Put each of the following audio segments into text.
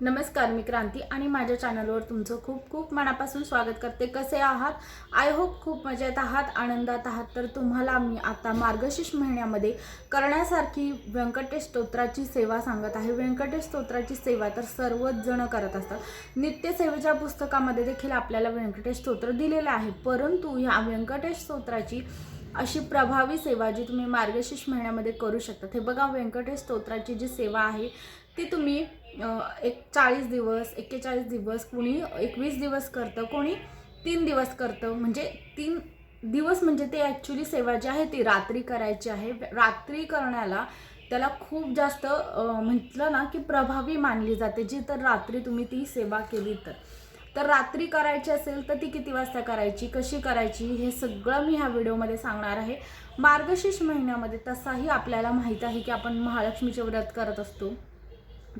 नमस्कार मी क्रांती आणि माझ्या चॅनलवर तुमचं खूप खूप मनापासून स्वागत करते. कसे आहात? आय होप खूप मजेत आहात आनंदात आहात. तर तुम्हाला मी आता मार्गशीर्ष महिन्यामध्ये करण्यासारखी व्यंकटेश स्तोत्राची सेवा सांगत आहे. व्यंकटेश स्तोत्राची सेवा तर सर्वच जण करत असतात. नित्यसेवेच्या पुस्तकामध्ये देखील आपल्याला व्यंकटेश स्तोत्र दिलेलं आहे. परंतु ह्या व्यंकटेश स्तोत्राची अशी प्रभावी सेवा जी तुम्ही मार्गशीर्ष महिन्यामध्ये करू शकता हे बघा व्यंकटेश स्तोत्राची जी सेवा आहे ती तुम्ही एक चाळीस दिवस एक्केचाळीस दिवस कोणी एकवीस दिवस करतं कोणी तीन दिवस करतं. म्हणजे तीन दिवस म्हणजे ते ॲक्च्युली सेवा जी आहे ती रात्री करायची आहे. रात्री करण्याला त्याला खूप जास्त म्हटलं ना की प्रभावी मानली जाते. जी तर रात्री तुम्ही ती सेवा केली तर. तर रात्री करायची असेल तर ती किती वाजता करायची कशी करायची हे सगळं मी ह्या व्हिडिओमध्ये सांगणार आहे. मार्गशीर्ष महिन्यामध्ये तसाही आपल्याला माहीत आहे की आपण महालक्ष्मीचे व्रत करत असतो.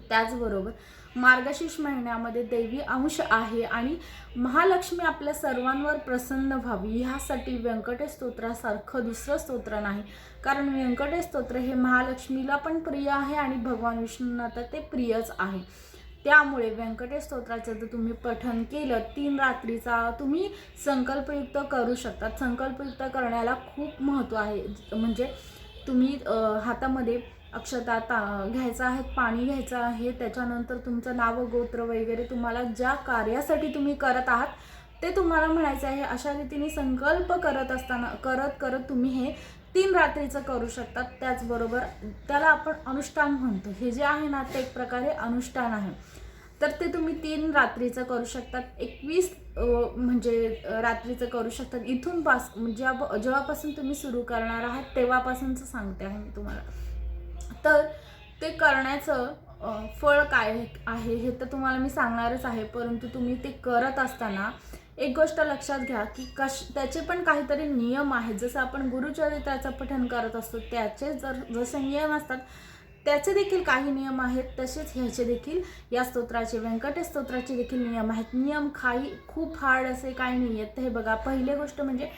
त्याचबरोबर मार्गशीर्ष महिन्यामध्ये देवी अंश आहे आणि महालक्ष्मी आपल्या सर्वांवर प्रसन्न व्हावी. ह्यासाठी व्यंकटेश स्तोत्रासारखं दुसरं स्तोत्र नाही. कारण व्यंकटेश स्तोत्र हे महालक्ष्मीला पण प्रिय आहे आणि भगवान विष्णूंना तर ते प्रियच आहे. त्यामुळे व्यंकटेश स्तोत्राचं जर तुम्ही पठन केलं तीन रात्रीचा तुम्ही संकल्पयुक्त करू शकतात संकल्पयुक्त करण्याला खूप महत्त्व आहे. म्हणजे तुम्ही हातामध्ये अक्षता ता घ्यायचं आहे पाणी घ्यायचं आहे त्याच्यानंतर तुमचं नाव गोत्र वगैरे तुम्हाला ज्या कार्यासाठी तुम्ही करत आहात ते तुम्हाला म्हणायचं आहे. अशा रीतीने संकल्प करत असताना करत करत तुम्ही हे तीन रात्रीचं करू शकतात. त्याचबरोबर त्याला आपण अनुष्ठान म्हणतो. हे जे आहे ना ते एक प्रकारे अनुष्ठान आहे. तर ते तुम्ही तीन रात्रीचं करू शकतात. एकवीस म्हणजे रात्रीचं करू शकतात. इथून पास म्हणजे ज्या जेव्हापासून तुम्ही सुरू करणार आहात तेव्हापासूनच सांगते आहे मी तुम्हाला. तर ते करण्याचं फळ काय आहे हे तर तुम्हाला मी सांगणारच आहे. परंतु तुम्ही ते करत असताना एक गोष्ट लक्षात घ्या की कश त्याचे पण काहीतरी नियम आहेत. जसं आपण गुरुचरित्राचं पठण करत असतो त्याचे जर जसे नियम असतात त्याचे देखील काही नियम आहेत तसेच ह्याचे देखील या स्तोत्राचे व्यंकटेश स्तोत्राचे देखील नियम आहेत. नियम काही खूप हार्ड असे काही नाही आहेत. हे बघा पहिली गोष्ट म्हणजे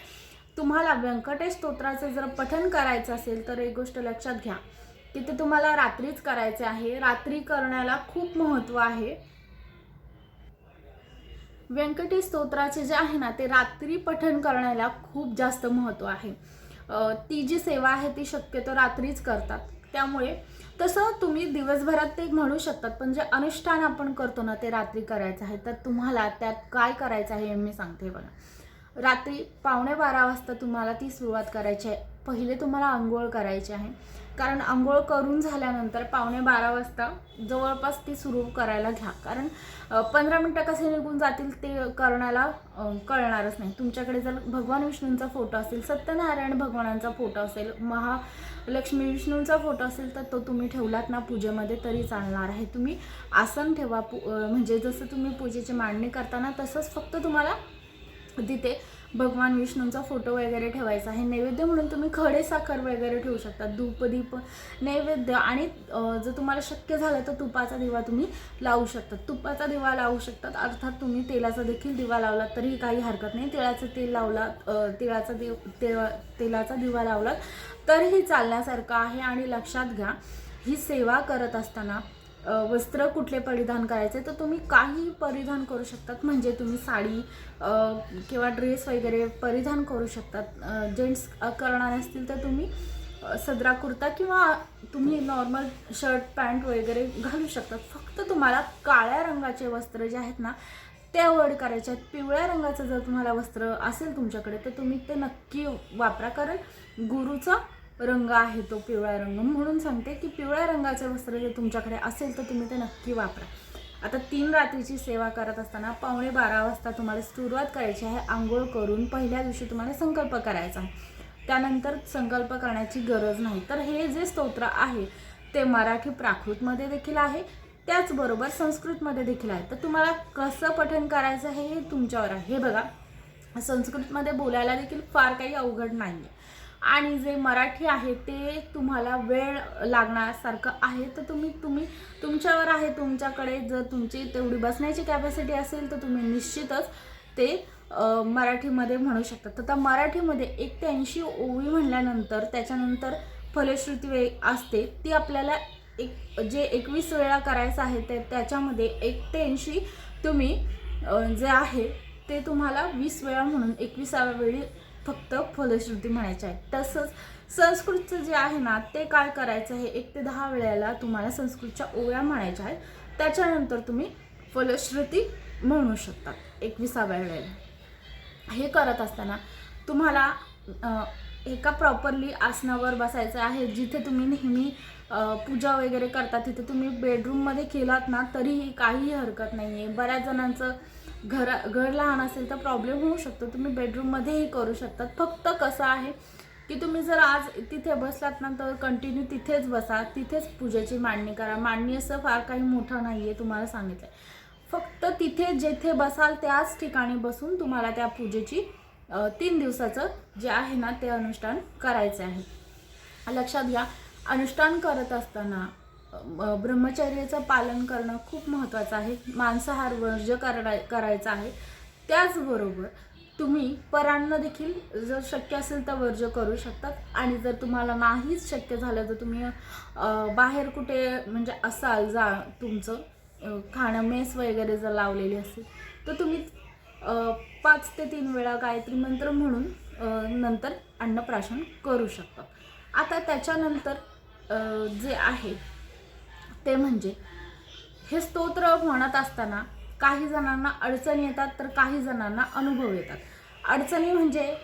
तुम्हाला व्यंकटेश स्तोत्राचं जर पठन करायचं असेल तर एक गोष्ट लक्षात घ्या. की ते तुम्हाला रात्रीच करायचे आहे. रात्री करण्याला खूप महत्त्व आहे. व्यंकटेश स्तोत्राचे जे आहे ना ते रात्री पठन करण्याला खूप जास्त महत्त्व आहे. ती जी सेवा आहे ती शक्यतो रात्रीच करतात. त्यामुळे तसं तुम्ही दिवसभरात ते म्हणू शकतात पण जे अनुष्ठान आपण करतो ना ते रात्री करायचं आहे. तर तुम्हाला त्यात काय करायचं आहे हे मी सांगते बघा. रात्री पावणे बारा वाजता तुम्हाला ती सुरुवात करायची आहे. पहिले तुम्हाला आंघोळ करायची आहे. कारण आंघोळ करून झाल्यानंतर पावणे बारा वाजता जवळपास ती सुरू करायला घ्या. कारण पंधरा मिनटं कसे निघून जातील ते करण्याला कळणारच नाही. तुमच्याकडे जर भगवान विष्णूंचा फोटो असेल सत्यनारायण भगवानांचा फोटो असेल महालक्ष्मी विष्णूंचा फोटो असेल तर तो तुम्ही ठेवलात ना पूजेमध्ये तरी चालणार आहे. तुम्ही आसन ठेवा पू म्हणजे जसं तुम्ही पूजेची मांडणी करताना तसंच फक्त तुम्हाला तिथे भगवान विष्णूंचा फोटो वगैरे ठेवायचा आहे. नैवेद्य म्हणून तुम्ही खडे साखर वगैरे ठेवू शकता. धूप दीप नैवेद्य आणि जर तुम्हाला शक्य झालं तर तुपाचा दिवा तुम्ही लावू शकता. तुपाचा दिवा लावू शकतात. अर्थात तुम्ही तेलाचा देखील दिवा लावलात तरी काही हरकत नाही. तिळाचं तेल लावलात तिळाचा दिव तेल तेलाचा दिवा लावलात तरीही चालण्यासारखं आहे आणि लक्षात घ्या ही सेवा करत असताना वस्त्र कुठले परिधान करायचे तर तुम्ही काही परिधान करू शकतात. म्हणजे तुम्ही साडी किंवा ड्रेस वगैरे परिधान करू शकतात. जेंट्स करणार असतील तर तुम्ही सदरा कुर्ता किंवा तुम्ही नॉर्मल शर्ट पॅन्ट वगैरे घालू शकतात. फक्त तुम्हाला काळ्या रंगाचे वस्त्र जे आहेत ना ते अवॉइड करायचे आहेत. पिवळ्या रंगाचं जर तुम्हाला वस्त्र असेल तुमच्याकडे तर तुम्ही ते नक्की वापरा. कारण गुरुचं रंग आहे तो पिवळा रंग. म्हणून सांगते की पिवळ्या रंगाचे वस्त्र जर तुमच्याकडे असेल तर तुम्ही ते नक्की वापरा. आता तीन रात्रीची सेवा करत असताना पावणे बारा वाजता तुम्हाला सुरुवात करायची आहे आंघोळ करून पहिल्या दिवशी तुम्हाला संकल्प करायचा आहे. त्यानंतर संकल्प करण्याची गरज नाही. तर हे जे स्तोत्र आहे ते मराठी प्राकृतमध्ये देखील आहे. त्याचबरोबर संस्कृतमध्ये देखील आहे. तर तुम्हाला कसं पठन करायचं आहे हे तुमच्यावर आहे. हे बघा संस्कृतमध्ये बोलायला देखील फार काही अवघड नाही आहे आणि जे मराठी आहे ते तुम्हाला वेळ लागण्यासारखं आहे तर तुम्ही तुम्ही तुमच्यावर आहे तुमच्याकडे जर तुमची तेवढी बसण्याची कॅपॅसिटी असेल तर तुम्ही निश्चितच ते मराठीमध्ये म्हणू शकता. तर त्या मराठीमध्ये एक ते ऐंशी ओवी म्हणल्यानंतर त्याच्यानंतर फलश्रुती वे असते ती आपल्याला एक जे एकवीस वेळा करायचं आहे ते त्याच्यामध्ये एक ते ऐंशी तुम्ही जे आहे ते तुम्हाला वीस वेळा म्हणून एकविसाव्या वेळी फक्त फलश्रुती म्हणायची आहे. तसंच संस्कृतचं जे आहे ना ते काय करायचं आहे? एक ते दहा वेळेला तुम्हाला संस्कृतच्या ओव्या म्हणायच्या आहेत. त्याच्यानंतर तुम्ही फलश्रुती म्हणू शकतात एकविसाव्या वेळेला. हे करत असताना तुम्हाला एका प्रॉपरली आसनावर बसायचं आहे. जिथे तुम्ही नेहमी पूजा वगैरे करता तिथे तुम्ही बेडरूममध्ये केलात ना तरीही काहीही हरकत नाही आहे बऱ्याच जणांचं घर घर लहान असेल तर प्रॉब्लेम होऊ शकतो. तुम्ही बेडरूममध्येही करू शकतात. फक्त कसं आहे की तुम्ही जर आज तिथे बसलात ना तर कंटिन्यू तिथेच बसा. तिथेच पूजेची मांडणी करा. मांडणी असं फार काही मोठं नाही आहे तुम्हाला सांगितलं फक्त तिथे जेथे बसाल त्याच ठिकाणी बसून तुम्हाला त्या पूजेची तीन दिवसाचं जे आहे ना ते अनुष्ठान करायचं आहे. लक्षात घ्या अनुष्ठान करत असताना ब्रह्मचर्याचं पालन करणं खूप महत्त्वाचं आहे. मांसाहार वर्ज कराय करायचा आहे. त्याचबरोबर तुम्ही परांना देखील जर शक्य असेल तर वर्ज करू शकतात. आणि जर तुम्हाला नाहीच शक्य झालं तर तुम्ही बाहेर कुठे म्हणजे असाल जा तुमचं खाणं मेस वगैरे जर लावलेली असेल तर तुम्ही पाच ते तीन वेळा गायत्री मंत्र म्हणून नंतर अन्नप्राशन करू शकतात आता त्याच्यानंतर जे आहे ते म्हणजे हे स्तोत्र म्हणत असताना काही जणांना अडचणी येतात तर काही जणांना अनुभव येतात. अडचणी म्हणजे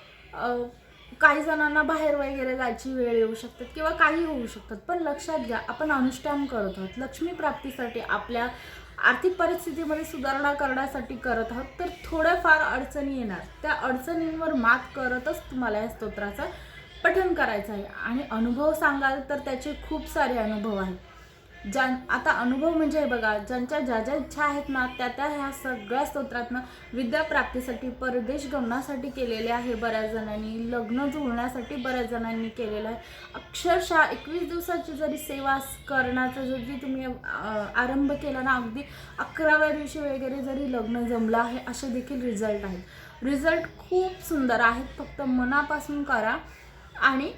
काही जणांना बाहेर वगैरे जायची वेळ येऊ शकतात किंवा काही होऊ शकतात पण लक्षात घ्या आपण अनुष्ठान करत आहोत लक्ष्मी प्राप्तीसाठी आपल्या आर्थिक परिस्थितीमध्ये सुधारणा करण्यासाठी करत आहोत तर थोड्याफार अडचणी येणार. त्या अडचणींवर मात करतच तुम्हाला या स्तोत्राचं पठण करायचं आहे. आणि अनुभव सांगाल तर त्याचे खूप सारे अनुभव आहेत. ज्यां आता अनुभव म्हणजे हे बघा ज्यांच्या ज्या ज्या इच्छा आहेत ना त्या त्या ह्या सगळ्या स्तोत्रातनं विद्या प्राप्तीसाठी परदेश गमनासाठी केलेले आहे बऱ्याच जणांनी लग्न जुळण्यासाठी बऱ्याच जणांनी केलेलं आहे. अक्षरशः एकवीस दिवसाची जरी सेवा करण्याचा जरी तुम्ही आरंभ केला ना अगदी अकराव्या दिवशी वगैरे जरी लग्न जमलं आहे असे देखील रिझल्ट आहेत. रिझल्ट खूप सुंदर आहेत फक्त मनापासून करा आणि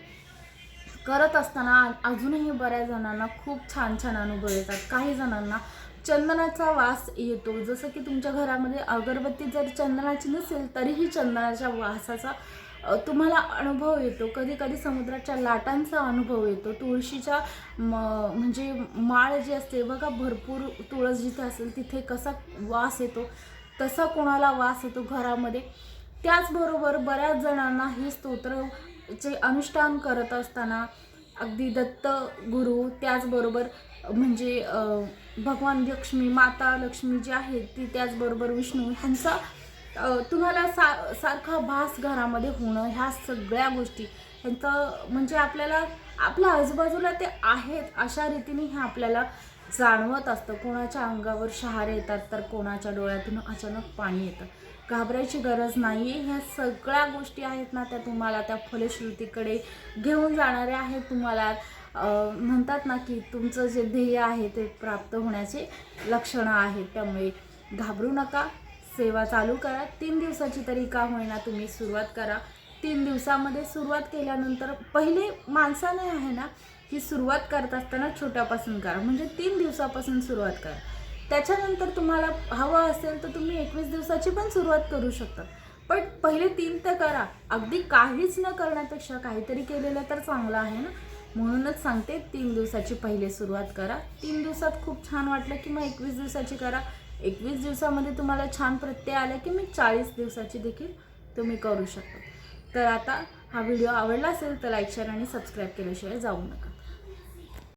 करत असताना अजूनही बऱ्याच जणांना खूप छान छान अनुभव येतात. काही जणांना चंदनाचा वास येतो. जसं की तुमच्या घरामध्ये अगरबत्ती जर चंदनाची नसेल तरीही चंदनाच्या वासाचा तुम्हाला अनुभव येतो. कधी कधी समुद्राच्या लाटांचा अनुभव येतो. तुळशीच्या म म्हणजे माळ जी असते बघा भरपूर तुळस जिथे असेल तिथे कसा वास येतो तसा कोणाला वास येतो घरामध्ये. त्याचबरोबर बऱ्याच जणांना हे स्तोत्र चे अनुष्ठान करत असताना अगदी दत्त गुरु त्याचबरोबर म्हणजे भगवान लक्ष्मी माता लक्ष्मी जी आहे ती त्याचबरोबर विष्णू ह्यांचा तुम्हाला सा सारखा भास घरामध्ये होणं ह्या सगळ्या गोष्टी ह्यांचं म्हणजे आपल्याला आपल्या आजूबाजूला ते आहेत अशा रीतीने हे आपल्याला जाणवत असतं. कोणाच्या अंगावर शहारे येतात तर कोणाच्या डोळ्यातून अचानक पाणी येतं. घाबरायची गरज नाही आहे ह्या सगळ्या गोष्टी आहेत ना त्या तुम्हाला त्या फलश्रुतीकडे घेऊन जाणाऱ्या आहेत. तुम्हाला म्हणतात ना की तुमचं जे ध्येय आहे ते प्राप्त होण्याचे लक्षणं आहेत. त्यामुळे घाबरू नका. सेवा चालू करा. तीन दिवसाची तरी का होईना तुम्ही सुरुवात करा. तीन दिवसामध्ये सुरुवात केल्यानंतर पहिले माणसाने आहे ना ही सुरुवात करत असताना छोट्यापासून करा. म्हणजे तीन दिवसापासून सुरुवात करा. त्याच्यानंतर तुम्हाला हवं असेल तर तुम्ही एकवीस दिवसाची पण सुरुवात करू शकता. पण पहिले तीन तर करा. अगदी काहीच न करण्यापेक्षा काहीतरी केलेलं तर चांगलं आहे ना? म्हणूनच सांगते तीन दिवसाची पहिले सुरुवात करा. तीन दिवसात खूप छान वाटलं की मग एकवीस दिवसाची करा. एकवीस दिवसामध्ये तुम्हाला छान प्रत्यय आला की मी चाळीस दिवसाची देखील तुम्ही करू शकता. तर आता हा व्हिडिओ आवडला असेल तर लाईक शेअर आणि सबस्क्राईब केल्याशिवाय जाऊ नका.